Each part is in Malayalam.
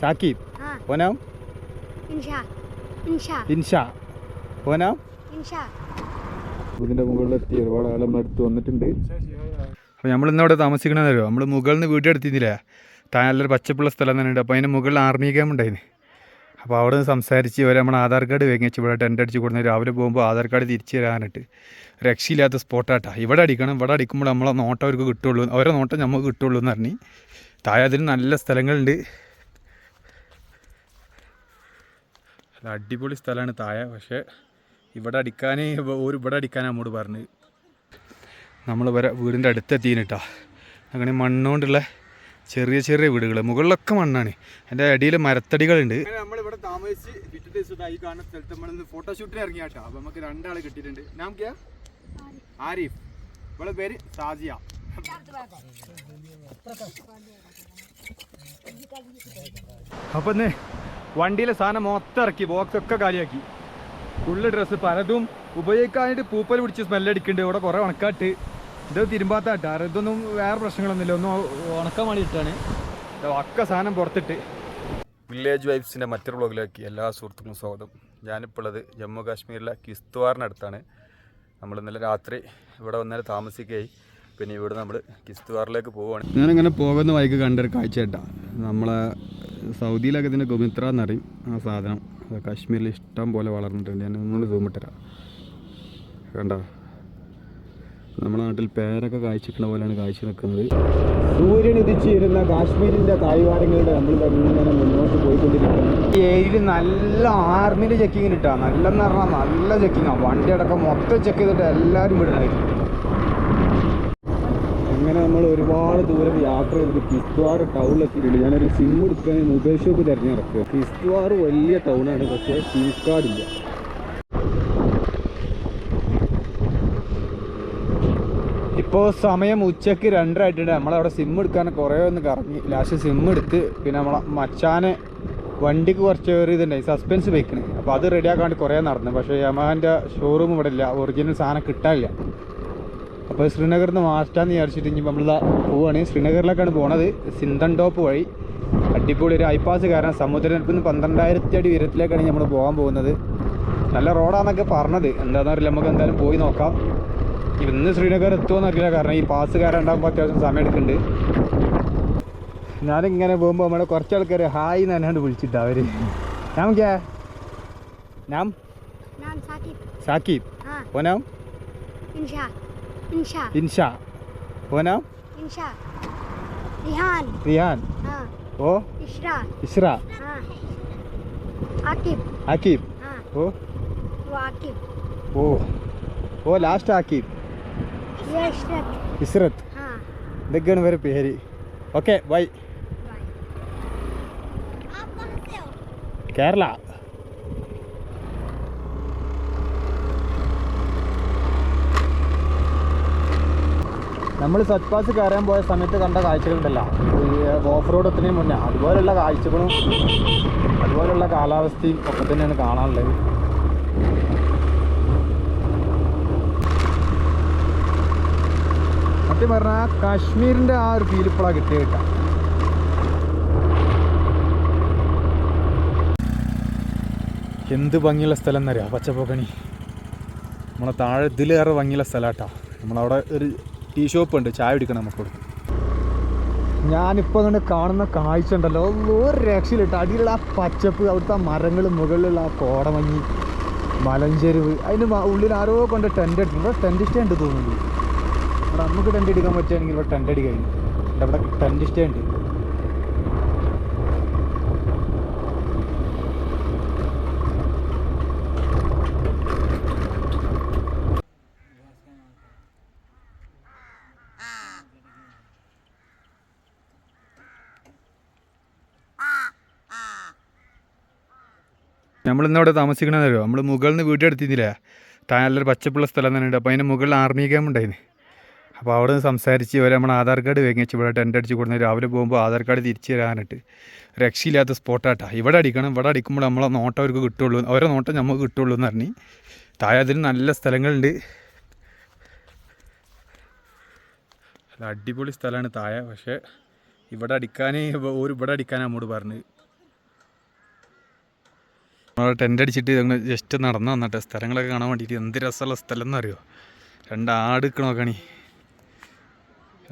സാക്കിബ് ഓനാം ഇൻഷാ ഇൻഷാ ഇൻഷ ഓനാം ഇൻഷാ ഇതിന്റെ മുകളിലെത്തി ഒരുപാട് ആൾ നമ്മുടെ അടുത്ത് വന്നിട്ടുണ്ട്. അപ്പോൾ നമ്മൾ ഇന്ന് അവിടെ താമസിക്കണമെന്നല്ലോ നമ്മൾ മുകളിൽ നിന്ന് വീഡിയോ താൻ നല്ലൊരു പച്ചപ്പുള്ള സ്ഥലം തന്നെ ഉണ്ട്. അപ്പോൾ അതിന്റെ മുകളിൽ ആർമി ക്യാമ്പ് ഉണ്ടായിരുന്നു. അപ്പോൾ അവിടെ നിന്ന് സംസാരിച്ച് ഇവരെ നമ്മൾ ആധാർ കാർഡ് വേങ്ങിച്ച് ഇവിടെ ടെന്റ് അടിച്ച് കൊടുന്ന് രാവിലെ പോകുമ്പോൾ ആധാർ കാർഡ് തിരിച്ച് തരാനായിട്ട് രക്ഷയില്ലാത്ത സ്പോട്ടാട്ടാ. ഇവിടെ അടിക്കണം. ഇവിടെ അടിക്കുമ്പോൾ നമ്മളെ നോട്ടം അവർക്ക് കിട്ടുള്ളൂ. അവരെ നോട്ടം നമുക്ക് കിട്ടുള്ളൂ എന്ന് പറഞ്ഞു. താഴെ അതിന് നല്ല സ്ഥലങ്ങളുണ്ട്. നല്ല അടിപൊളി സ്ഥലമാണ് താഴെ. പക്ഷേ ഇവിടെ അടിക്കാനേ ഒരു ഇവിടെ അടിക്കാൻ നമ്മോട് പറഞ്ഞ് നമ്മൾ വരെ വീടിന്റെ അടുത്തെത്തിയിട്ടാ. അങ്ങനെ മണ്ണുകൊണ്ടുള്ള ചെറിയ ചെറിയ വീടുകൾ. മുകളിലൊക്കെ മണ്ണാണ്. എന്റെ അടിയിൽ മരത്തടികളുണ്ട്. നമ്മളിവിടെ താമസിച്ച് പിറ്റേ ദിവസം ഈ കാണുന്ന സ്ഥലത്ത് നമ്മൾ ഫോട്ടോഷൂട്ടിന് ഇറങ്ങിയ കേട്ടോ അപ്പോൾ നമുക്ക് രണ്ടാളെ കിട്ടിയിട്ടുണ്ട്. നമുക്ക്? ആരിഫ്. ഇവളെ പേര് സാജിയ. അപ്പം വണ്ടിയിലെ സാധനം മൊത്തം ഇറക്കി ബോക്സ് ഒക്കെ കാലിയാക്കി. ഫുള്ള് ഡ്രസ്സ് പലതും ഉപയോഗിക്കാനായിട്ട് പൂപ്പൽ പിടിച്ച് സ്മെല്ലടിക്കുന്നുണ്ട് ഇവിടെ കുറേ ഉണക്കാട്ട്. ഇത് തിരുമ്പാത്താട്ടാ ഇതൊന്നും വേറെ പ്രശ്നങ്ങളൊന്നുമില്ല. ഒന്നും ഉണക്കാൻ വേണ്ടിയിട്ടാണ്. ഒക്കെ സാധനം പുറത്തിട്ട്. വില്ലേജ് വൈബ്സിന്റെ മറ്റൊരു ബ്ലോഗിലേക്ക് എല്ലാ സുഹൃത്തുക്കളും സ്വാഗതം. ഞാനിപ്പോൾ ഉള്ളത് ജമ്മു കാശ്മീരിലെ കിസ്തുവാറിനടുത്താണ് നമ്മൾ ഇന്നലെ രാത്രി ഇവിടെ വന്നാൽ താമസിക്കുകയായി. പിന്നെ ഇവിടെ നമ്മൾ കിസ്തുവാറിലേക്ക് പോവുകയാണ്. ഞാനിങ്ങനെ പോകുന്ന വൈകി കണ്ടൊരു കാഴ്ച കേട്ടാ നമ്മളെ സൗദിയിലൊക്കെ ഇതിന്റെ ഗുമിത്ര എന്നറിയും ആ സാധനം. കാശ്മീരിൽ ഇഷ്ടം പോലെ വളർന്നിട്ടുണ്ട്. ഞാൻ ഒന്നുകൂടി സൂമിട്ടരാം കണ്ട? നമ്മുടെ നാട്ടിൽ പേരൊക്കെ കാഴ്ചക്കുന്ന പോലെയാണ് കാഴ്ച നിൽക്കുന്നത്. സൂര്യൻ ഉദിച്ചിരുന്ന കാശ്മീരിന്റെ തായ്വാരങ്ങളുടെ നമ്മൾ ഇങ്ങനെ മുന്നോട്ട് പോയിക്കൊണ്ടിരിക്കുന്നത് ഈ ഏരിയയിൽ നല്ല ആർമിന്റെ ചെക്കിങ് കിട്ടുക നല്ലെന്ന് പറഞ്ഞാൽ നല്ല ചെക്കിങ്ങാണ് വണ്ടി അടക്കം മൊത്തം ചെക്ക് ചെയ്തിട്ട് എല്ലാവരും വിടണമായിരിക്കും അങ്ങനെ നമ്മൾ ഒരുപാട് ദൂരം യാത്ര ചെയ്ത് കിസ്ത്വാർ ടൗണിലെത്തിയിട്ടുണ്ട് ഞാനൊരു സിം എടുക്കാൻ മൊബൈൽ ഷോപ്പ് തിരഞ്ഞെടുക്കുക കിസ്ത്വാർ വലിയ ടൗണാണ് പക്ഷേ സിം കാർഡില്ല ഇപ്പോൾ സമയം ഉച്ചയ്ക്ക് രണ്ടര ആയിട്ടുണ്ട് നമ്മളവിടെ സിം എടുക്കാൻ കുറേ ഒന്ന് കറങ്ങി. ലാസ്റ്റ് സിം എടുത്ത് പിന്നെ നമ്മളെ മച്ചാനെ വണ്ടിക്ക് കുറച്ച് ഒരു ഇതുണ്ടായി സസ്പെൻസ് വെക്കണേ. അപ്പോൾ അത് റെഡിയാക്കാൻ വേണ്ടി കുറേ നടന്നു. പക്ഷേ യമാന്റെ ഷോറൂം ഇവിടെ ഇല്ല. ഒറിജിനൽ സാധനം കിട്ടാനില്ല. അപ്പോൾ ശ്രീനഗറിൽ നിന്ന് മാസ്റ്റാന്ന് വിചാരിച്ചിട്ട് ഇനി നമ്മൾ പോവുകയാണ് ശ്രീനഗറിലേക്കാണ് പോണത്. സിന്തൻ ടോപ്പ് വഴി അടിപൊളി ഒരു ഐപാസ് കാരണം സമുദ്രനിരപ്പിൽ നിന്ന് പന്ത്രണ്ടായിരത്തി അടി ഉയരത്തിലേക്കാണ് നമ്മൾ പോകാൻ പോകുന്നത്. നല്ല റോഡാണെന്നൊക്കെ പറഞ്ഞത്. എന്താണെന്ന് അറിയില്ല. നമുക്ക് എന്തായാലും പോയി നോക്കാം. ഇന്ന് ശ്രീനഗർ എത്തുമെന്ന് അറിയില്ല. കാരണം ഈ പാസ് കാരണം ഉണ്ടാകുമ്പോൾ അത്യാവശ്യം സമയം എടുക്കുന്നുണ്ട്. ഞാനിങ്ങനെ പോകുമ്പോൾ നമ്മുടെ കുറച്ച് ആൾക്കാർ ഹായ് എന്ന് എന്നാണ്ട് വിളിച്ചിട്ട് അവർ ഞാൻ ഞാൻ? സാക്കിബ്. ഓനാം إنشاء إنشاء ونعم إنشاء رهان رهان آه. و إشراء إشراء آه. عقيب عقيب آه. و وعقيب و و لاస్ట్ عقيب يا إشرت إشرت آه. دقن ورا بيهري ഓക്കെ ബൈ കേരള നമ്മൾ സച്ച് പാസ് കയറാൻ പോയ സമയത്ത് കണ്ട കാഴ്ചകളുണ്ടല്ലോ. ഈ ഓഫ് റോഡ് എത്തുന്നതിന് മുന്നേ. അതുപോലുള്ള കാഴ്ചകളും അതുപോലുള്ള കാലാവസ്ഥയും ഒക്കെ തന്നെയാണ് കാണാനുള്ളത്. സത്യം പറഞ്ഞാൽ കാശ്മീരിന്റെ ആ ഒരു ഫീൽ ഇപ്പോഴാണ് കിട്ടിയത് കേട്ടോ. എന്ത് ഭംഗിയുള്ള സ്ഥലം എന്നറിയാം? പച്ചപ്പൊക്കണി നമ്മളെ താഴെ ഇതിലേറെ ഭംഗിയുള്ള സ്ഥലമാട്ടോ നമ്മളവിടെ ഒരു ടീ ഷോപ്പ് ഉണ്ട് ചായ കുടിക്കണം നമുക്കോട് ഞാനിപ്പോൾ അങ്ങനെ കാണുന്ന കാഴ്ച ഉണ്ടല്ലോ. ഒരു രക്ഷയിലിട്ട് അടിയിലുള്ള ആ പച്ചപ്പ് അവിടുത്തെ മരങ്ങൾ മുകളിലുള്ള ആ കോടമഞ്ഞി മലഞ്ചെരുവ് അതിന് ഉള്ളിൽ ആരോ കൊണ്ട് ടെന്റ് ഇട്ടിട്ടുണ്ട്. ടെന്റ് സ്റ്റേ ഉണ്ട് തോന്നുന്നുണ്ട് ഇവിടെ നമുക്ക് ടെന്റ് അടിക്കാൻ പറ്റുകയാണെങ്കിൽ ഇവിടെ ടെന്റ് അടി കഴിഞ്ഞു. ഇവിടെ ടെന്റ് സ്റ്റേ ഉണ്ട് നമ്മൾ ഇന്നവിടെ താമസിക്കണമെന്നല്ലോ നമ്മൾ മുകളിൽ നിന്ന് വീഡിയോ താൻ നല്ലൊരു പച്ചപ്പുള്ള സ്ഥലം തന്നെ ഉണ്ട് അപ്പോൾ അതിന് മുകളിൽ ആർമി ക്യാമ്പ് ഉണ്ടായിരുന്നു അപ്പോൾ അവിടെ നിന്ന് സംസാരിച്ച് ഇവരെ നമ്മൾ ആധാർ കാർഡ് വേങ്ങിച്ച് ഇവിടെ ടെന്റ് അടിച്ച് കൊടുന്ന് രാവിലെ പോകുമ്പോൾ ആധാർ കാർഡ് തിരിച്ചു തരാനായിട്ട് രക്ഷയില്ലാത്ത സ്പോട്ടാട്ടാ. ഇവിടെ അടിക്കണം ഇവിടെ അടിക്കുമ്പോൾ നമ്മളെ നോട്ടം അവർക്ക് കിട്ടുള്ളൂ. അവരെ നോട്ടം നമുക്ക് കിട്ടുള്ളൂ എന്ന് പറഞ്ഞ് താഴെ അതിന് നല്ല സ്ഥലങ്ങളുണ്ട്. അടിപൊളി സ്ഥലമാണ് താഴെ. പക്ഷേ ഇവിടെ അടിക്കാൻ ഒരു ഇവിടെ അടിക്കാൻ നമ്മോട് പറഞ്ഞു. നമ്മളെ ടെന്റ് അടിച്ചിട്ട് ഞങ്ങൾ ജസ്റ്റ് നടന്നു വന്നിട്ട് സ്ഥലങ്ങളൊക്കെ കാണാൻ വേണ്ടിയിട്ട് എന്ത് രസമുള്ള സ്ഥലം എന്നറിയോ രണ്ട് ആട് നിൽക്കണ നോക്കണി.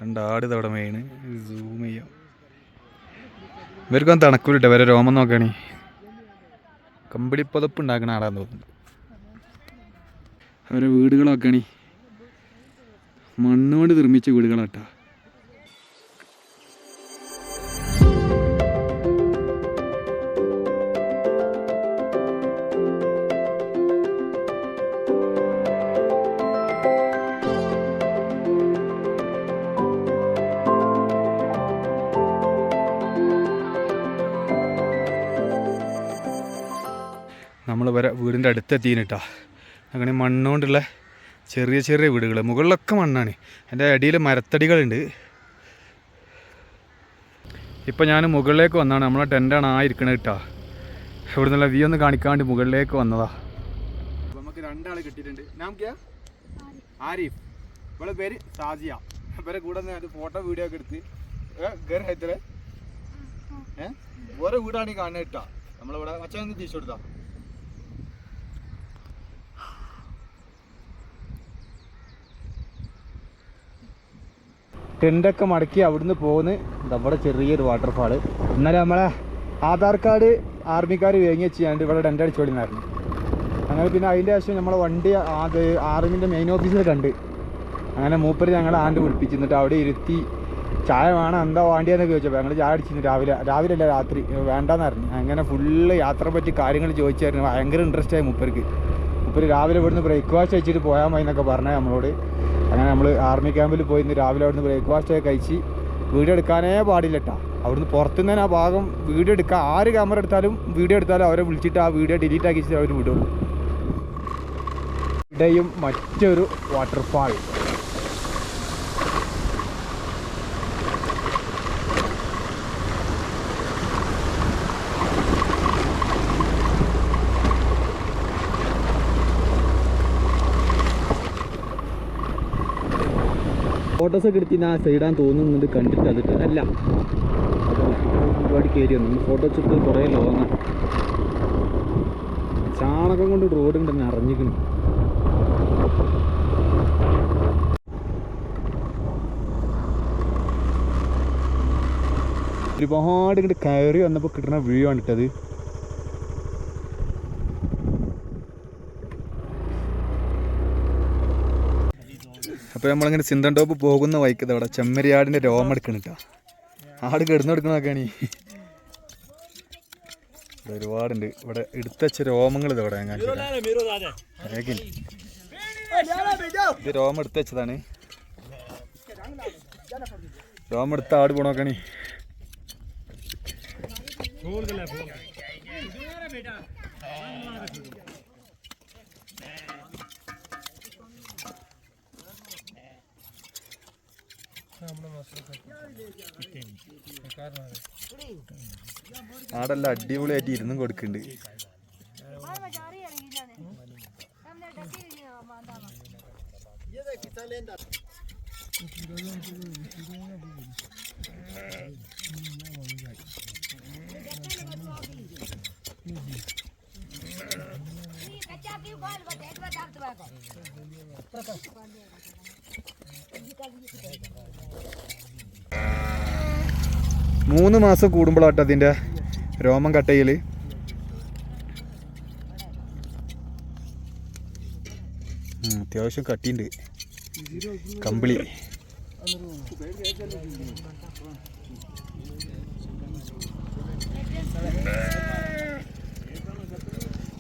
രണ്ട് ആട് ഇതവിടെ മെയിന് സൂം ചെയ്യാം. ഇവർക്കൊന്നും തണക്കൂലിട്ടെ വരെ രോമം നോക്കണി. കമ്പിളി പുതപ്പ് ഉണ്ടാക്കണ ആടാന്ന് തോന്നുന്നു. അവരെ വീടുകൾ നോക്കണി മണ്ണുകൊണ്ട് നിർമ്മിച്ച വീടുകളാട്ടാ വരെ വീടിന്റെ അടുത്തെത്തിയിട്ടാ അങ്ങനെ മണ്ണുകൊണ്ടുള്ള ചെറിയ ചെറിയ വീടുകൾ മുകളിലൊക്കെ മണ്ണാണ്. എന്റെ അടിയിൽ മരത്തടികളുണ്ട്. ഇപ്പം ഞാൻ മുകളിലേക്ക് വന്നാണ്. നമ്മളെ ടെന്റാണ് ആ ഇരിക്കണത് കേട്ടോ ഇവിടെ നിന്നുള്ള വ്യൂ ഒന്ന് കാണിക്കാണ്ട് മുകളിലേക്ക് വന്നതാ. നമുക്ക് രണ്ടാൾ കിട്ടിയിട്ടുണ്ട്. പേര് സാജിയ. ഇവരെ കൂടെ ഫോട്ടോ വീഡിയോ ഒക്കെ എടുത്ത്. ഗർ ഹൈത്തലെ. ഏഹ് ഓരോ വീടാണ് ഈ കാണുന്നത് കേട്ടോ നമ്മളിവിടെ മച്ചാൻ തിരിച്ചു കൊടുത്താ. ടെന്റൊക്കെ മടക്കി അവിടുന്ന് പോകുന്ന നമ്മുടെ ചെറിയൊരു വാട്ടർഫാൾ ഇന്നലെ നമ്മളെ ആധാർ കാർഡ് ആർമിക്കാർ വേങ്ങി ഞാൻ ഇവിടെ ടെന്റ് അടിച്ചോളിന്നായിരുന്നു അങ്ങനെ പിന്നെ അതിന്റെ ആവശ്യം നമ്മളെ വണ്ടി അത് ആർമിന്റെ മെയിൻ ഓഫീസിൽ കണ്ട്. അങ്ങനെ മൂപ്പർ ഞങ്ങൾ ആണ്ട് വിളിപ്പിച്ചിരുന്നിട്ട് അവിടെ ഇരുത്തി ചായ വേണം എന്താ വേണ്ടിയെന്നൊക്കെ ചോദിച്ചപ്പോൾ ഞങ്ങൾ ചായ അടിച്ചിരുന്നു രാവിലെ. രാവിലെ അല്ല രാത്രി വേണ്ടെന്നായിരുന്നു അങ്ങനെ ഫുള്ള് യാത്ര പറ്റി കാര്യങ്ങൾ ചോദിച്ചായിരുന്നു. ഭയങ്കര ഇൻട്രസ്റ്റ് ആയി മൂപ്പർക്ക്. മൂപ്പര് രാവിലെ ഇവിടുന്ന് ബ്രേക്ക്ഫാസ്റ്റ് കഴിച്ചിട്ട് പോയാൽ മതി എന്നൊക്കെ പറഞ്ഞത് നമ്മളോട്. അങ്ങനെ നമ്മൾ ആർമി ക്യാമ്പിൽ പോയി ഇന്ന് രാവിലെ അവിടുന്ന് ബ്രേക്ക്ഫാസ്റ്റ് ഒക്കെ കഴിച്ച് വീഡിയോ എടുക്കാനേ പാടില്ല കേട്ടോ അവിടുന്ന് പുറത്തുനിന്ന് തന്നെ ആ ഭാഗം വീഡിയോ എടുക്കാൻ ആര് ക്യാമറ എടുത്താലും വീഡിയോ എടുത്താലും അവരെ വിളിച്ചിട്ട് ആ വീഡിയോ ഡിലീറ്റ് ആക്കി അവർ വിടുള്ളൂ. ഇവിടെയും മറ്റൊരു വാട്ടർഫാൾ ഫോട്ടോസൊക്കെ എടുത്തിന് ആ സൈഡാൻ തോന്നുന്നുണ്ട് കണ്ടിട്ട് അതിട്ട് അല്ല ഒരുപാട് കയറി വന്നു ഫോട്ടോ ചുറ്റ് കുറേ ലോങ് ചാണകം കൊണ്ട് റോഡ് കൊണ്ട് അറിഞ്ഞിരിക്കുന്നു ഒരുപാട് ഇങ്ങോട്ട് കയറി വന്നപ്പോൾ കിട്ടുന്ന വ്യൂ ആണ് ഇട്ടത്. അപ്പോൾ നമ്മളിങ്ങനെ സിന്തൻ ടോപ്പ് പോകുന്ന വൈക്കത് അവിടെ ചെമ്മരിയാടിന്റെ രോമം കേട്ടോ ആട് കിടന്നു എടുക്കണൊക്കെയാണ് ഇവിടെ ഒരുപാടുണ്ട്. ഇവിടെ എടുത്തച്ച രോമങ്ങൾ ഇത് ഇവിടെ ഞാൻ ഇത് രോമം എടുത്ത് വെച്ചതാണ്. രോമം എടുത്ത ആട് പോണോക്കണി ആടെല്ലാം അടിപൊളിയായിട്ട് ഇരുന്നും കൊടുക്കുന്നുണ്ട് മാമ മൂന്ന് മാസം കൂടുമ്പോഴാട്ടോ അതിന്റെ രോമം കട്ടയിൽ അത്യാവശ്യം കട്ടിയുണ്ട്. കമ്പിളി.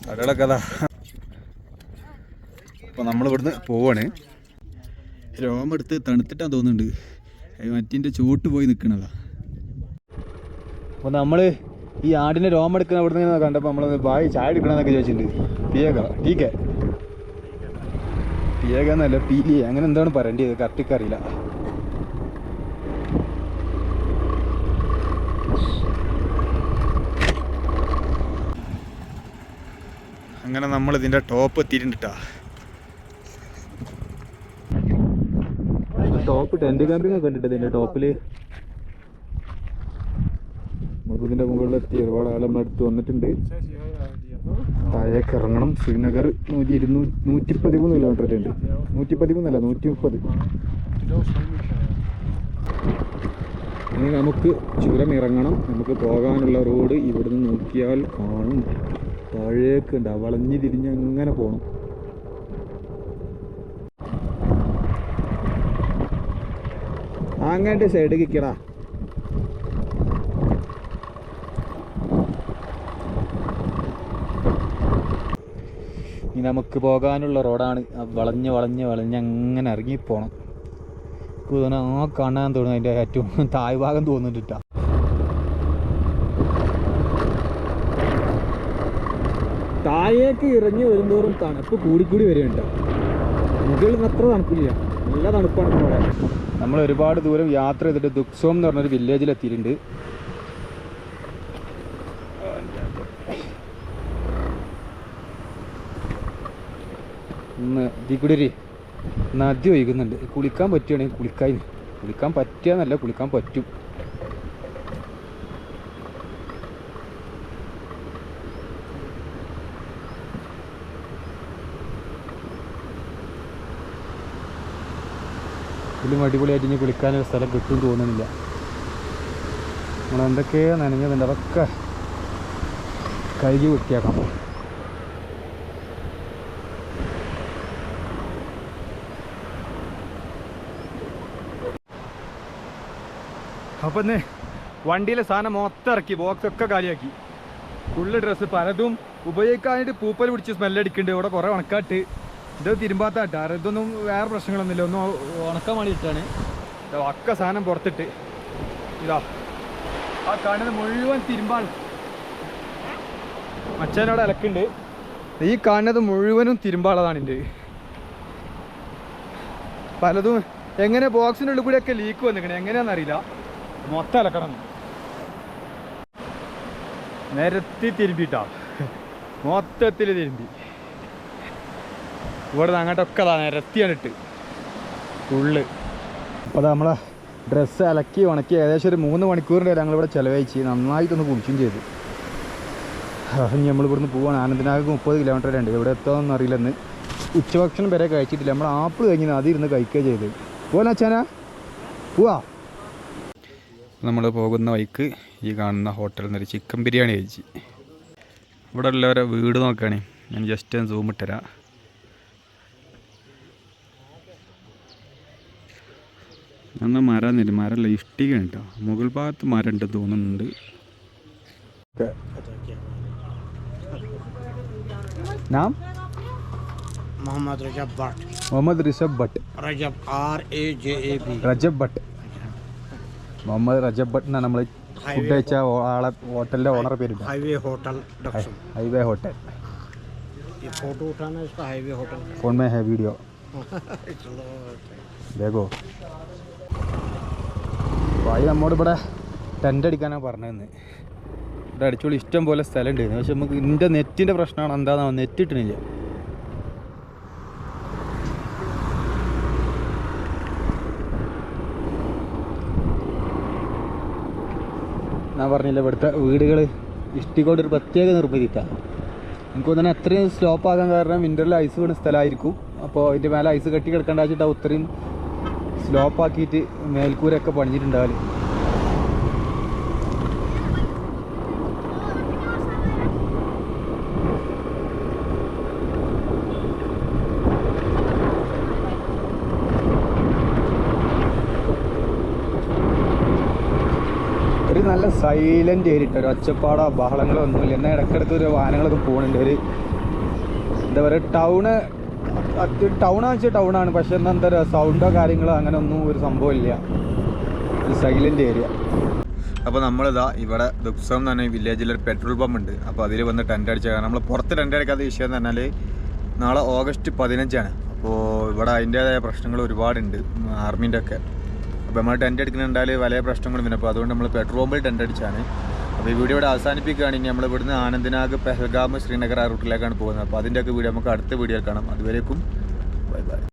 കടകളൊക്കെ അതാ. അപ്പോൾ നമ്മളിവിടുന്ന് പോവാണ്. രോമം എടുത്ത് തണുത്തിട്ടാ തോന്നുന്നുണ്ട് മറ്റിന്റെ ചോട്ട് പോയി നിൽക്കണതാ അപ്പോൾ നമ്മൾ ഈ ആടിന്റെ രോമം എടുക്കുന്ന അവിടെ നിന്ന് കണ്ടപ്പോൾ നമ്മൾ ബായ് ചായ എടുക്കണമെന്നൊക്കെ ചോദിച്ചിട്ടുണ്ട്. പിയേക ടീക്കെ പിയേക എന്നല്ല പീലി. അങ്ങനെ എന്താണ് പറയേണ്ടത് കറക്റ്റ് അറിയില്ല. അങ്ങനെ നമ്മൾ ഇതിന്റെ ടോപ്പ് എത്തിയിട്ടുണ്ടാ ടോപ്പ് ടെന്റ് ക്യാമ്പിംഗ് ഒക്കെ കണ്ടിട്ട് ഇതിന്റെ ടോപ്പിൽ നമ്മളിപ്പോൾ മുകളിൽ മുകളിലെത്തി. ഒരുപാട് ആൾ നമ്മുടെ അടുത്ത് വന്നിട്ടുണ്ട്. താഴേക്ക് ഇറങ്ങണം. ശ്രീനഗർ നൂറ്റി ഇരുന്നൂ നൂറ്റി പതിമൂന്ന് കിലോമീറ്റർ ഉണ്ട്. നൂറ്റി പതിമൂന്നല്ല നൂറ്റി മുപ്പത് ഇനി നമുക്ക് ചുരം ഇറങ്ങണം. നമുക്ക് പോകാനുള്ള റോഡ് ഇവിടുന്ന് നോക്കിയാൽ കാണും. താഴേക്ക് ഉണ്ട്. വളഞ്ഞു തിരിഞ്ഞ് അങ്ങനെ പോകണം അങ്ങോട്ട് സൈഡ് കിക്കടാ ഇനി നമുക്ക് പോകാനുള്ള റോഡാണ്. വളഞ്ഞ് വളഞ്ഞ് വളഞ്ഞ് അങ്ങനെ ഇറങ്ങിപ്പോണം. തോന്നുന്നു ആ കാണാൻ തോന്നുന്നു അതിന്റെ ഏറ്റവും താഴ്ഭാഗം തോന്നുന്നുണ്ടിട്ടാ താഴേക്ക് ഇറങ്ങി വരുന്തോറും തണുപ്പ് കൂടിക്കൂടി വരുന്നുണ്ട് മുകളിൽ അത്ര തണുപ്പില്ല. നല്ല തണുപ്പാണ് ഇവിടെ. നമ്മൾ ഒരുപാട് ദൂരം യാത്ര ചെയ്തിട്ട് ദുക്സോം എന്ന് പറഞ്ഞൊരു വില്ലേജിൽ എത്തിയിട്ടുണ്ട്. ഇതിക്കൂടി നദി ഒഴുകുന്നുണ്ട്. കുളിക്കാൻ പറ്റുകയാണെങ്കിൽ കുളിക്കാൻ കുളിക്കാൻ പറ്റുകയെന്നല്ല കുളിക്കാൻ പറ്റും. ഇതിലും അടിപൊളിയായിട്ട് ഇനി കുളിക്കാനൊരു സ്ഥലം കിട്ടും തോന്നുന്നില്ല. നമ്മളെന്തൊക്കെയോ നനഞ്ഞതുണ്ട്. അതൊക്കെ കഴുകി വൃത്തിയാക്കാം. അപ്പം ഇന്ന് വണ്ടിയിലെ സാധനം മൊത്തം ഇറക്കി ബോക്സ് ഒക്കെ കാലിയാക്കി. ഫുള്ള് ഡ്രസ്സ് പലതും ഉപയോഗിക്കാനായിട്ട് പൂപ്പൽ പിടിച്ച് സ്മെല്ലടിക്കുന്നുണ്ട് ഇവിടെ കുറേ ഉണക്കാട്ട്. ഇത് തിരുമ്പാത്താട്ടാ ഇതൊന്നും വേറെ പ്രശ്നങ്ങളൊന്നുമില്ല. ഒന്നും ഉണക്കാൻ വേണ്ടിയിട്ടാണ്. ഒക്കെ സാധനം പുറത്തിട്ട്. ഇതാ. ആ കാണുന്നത് മുഴുവൻ തിരുമ്പാണ്. മച്ചാനോട് അലക്കുണ്ട് ഈ കാണുന്നത് മുഴുവനും തിരുമ്പാളതാണ് എന്റെ പലതും എങ്ങനെ ബോക്സിനുള്ളിൽ കൂടെ കൂടെയൊക്കെ ലീക്ക് വന്നിക്കണേ എങ്ങനെയാണെന്നറിയില്ല മൊത്തം അലക്കണം. നിരത്തി തിരുമ്പിട്ടാ. മൊത്തത്തിൽ തിരുമ്പി. ഇവിടെ നിന്ന് അങ്ങോട്ടൊക്കെ അതാ നിരത്തിയാണിട്ട് ഉള്ളു. അപ്പോൾ അത് നമ്മളെ ഡ്രസ്സ് അലക്കി ഉണക്കി ഏകദേശം ഒരു മൂന്ന് മണിക്കൂറിന്റെ ഞങ്ങളിവിടെ ചിലവഴിച്ച് നന്നായിട്ടൊന്ന് കുളിച്ചും ചെയ്തു. ഇനി നമ്മൾ ഇവിടുന്ന് പോവാണ്. ആനന്ദനാഗ് മുപ്പത് കിലോമീറ്റർ ഉണ്ട്. ഇവിടെ എത്താമെന്ന് അറിയില്ലെന്ന്. ഉച്ചഭക്ഷണം വരെ കഴിച്ചിട്ടില്ല. നമ്മൾ ആപ്പിൾ കഴിഞ്ഞ് അതിരുന്ന് കഴിക്കുക ചെയ്ത് പോലാ അച്ഛനാ? പോവാ. നമ്മൾ പോകുന്ന വഴിക്ക് ഈ കാണുന്ന ഹോട്ടലിൽ നിന്നൊരു ചിക്കൻ ബിരിയാണി കഴിച്ച്. ഇവിടെ ഉള്ളവരെ വീട് നോക്കുകയാണെങ്കിൽ ഞാൻ ജസ്റ്റ് ഒന്ന് സൂം ഇട്ടുതരാം എന്നാൽ മരം എന്നില്ല മരമല്ല ഇഷ്ടികയാണ് കേട്ടോ മുകൾ ഭാഗത്ത് മരം ഉണ്ട് തോന്നുന്നുണ്ട് നാം Mohammad Rajab Bhat Mohammad Rishabh Bhat Rajab R A J A B Rajab Bhat Mohammad Rajab Bhat എന്നാണ് നമ്മൾ ഫുഡ് കഴിച്ച ഓ- ആളെ ഹോട്ടലിൻ്റെ ഓണർ പേരുണ്ട് हाईवे होटल दक्षिण ഹൈവേ ഹോട്ടൽ ये फोटो उठाना है इसका हाईवे होटल ഫോൺ മേ ഹേ വീഡിയോ चलो വേഗോ അത് നമ്മോട് ഇവിടെ ടെന്റ് അടിക്കാനാണ് പറഞ്ഞതെന്ന് ഇവിടെ അടിച്ചോളി ഇഷ്ടം പോലെ സ്ഥലം സ്ഥലമുണ്ട്. പക്ഷെ നമുക്ക് ഇതിന്റെ നെറ്റിന്റെ പ്രശ്നമാണ്. എന്താണെന്ന് നെറ്റ് ഇട്ടണില്ല ഞാൻ പറഞ്ഞില്ല ഇവിടുത്തെ വീടുകൾ ഇഷ്ടിക്കൊണ്ട് ഒരു പ്രത്യേക നിർമ്മിതിക്കാണ് എനിക്ക് തോന്നുന്നു അത്രയും സ്ലോപ്പ് ആകാൻ കാരണം വിന്ററിൽ ഐസ് വീണ സ്ഥലമായിരിക്കും. അപ്പോൾ അതിന്റെ മേലെ ഐസ് കെട്ടി കിടക്കേണ്ട വെച്ചിട്ടാണ് അത്രയും സ്ലോപ്പ് ആക്കിയിട്ട് മേൽക്കൂരൊക്കെ പണിഞ്ഞിട്ടുണ്ടാവൽ. ഒരു നല്ല സൈലന്റ് ഏരിയ ഒരു ഒച്ചപ്പാടോ ബഹളങ്ങളോ ഒന്നുമില്ല. എന്നാൽ ഇടയ്ക്കിടയ്ക്ക് ഒരു വാഹനങ്ങളൊക്കെ പോകുന്നുണ്ട് ഒരു എന്താ പറയുക ടൗണ് ടൗണാന്ന് വെച്ചാൽ ടൗണാണ് പക്ഷെ എന്താ എന്താ പറയുക സൗണ്ടോ കാര്യങ്ങളോ അങ്ങനെ ഒന്നും ഒരു സംഭവമില്ല സൈലന്റ് ഏരിയ അപ്പോൾ നമ്മളിതാ ഇവിടെ ദുക്സം എന്ന് പറഞ്ഞ വില്ലേജിൽ ഒരു പെട്രോൾ പമ്പ് ഉണ്ട്. അപ്പോൾ അതിൽ വന്ന് ടെന്റ് അടിച്ചാൽ നമ്മൾ പുറത്ത് ടെന്റ് അടിക്കാത്ത വിഷയം എന്ന് പറഞ്ഞാൽ നാളെ ഓഗസ്റ്റ് പതിനഞ്ചാണ്. അപ്പോൾ ഇവിടെ അതിന്റേതായ പ്രശ്നങ്ങൾ ഒരുപാടുണ്ട് ആർമീന്റെ ഒക്കെ അപ്പോൾ നമ്മൾ ടെന്റ് അടിക്കുന്നുണ്ടാൽ വലിയ പ്രശ്നങ്ങളും പിന്നെ അപ്പോൾ അതുകൊണ്ട് നമ്മൾ പെട്രോൾ പമ്പിൽ ടെന്റ് അടിച്ചാണ്. അപ്പോൾ ഈ വീഡിയോ ഇവിടെ അവസാനിപ്പിക്കുകയാണെങ്കിൽ നമ്മൾ ഇവിടുന്ന് ആനന്ദനാഗ് പെഹൽഗാം ശ്രീനഗർ ആ റൂട്ടിലേക്കാണ് പോകുന്നത്. അപ്പോൾ അതിന്റെയൊക്കെ വീഡിയോ നമുക്ക് അടുത്ത വീഡിയോയിൽ കാണാം. അതുവരേക്കും ബൈ ബൈ.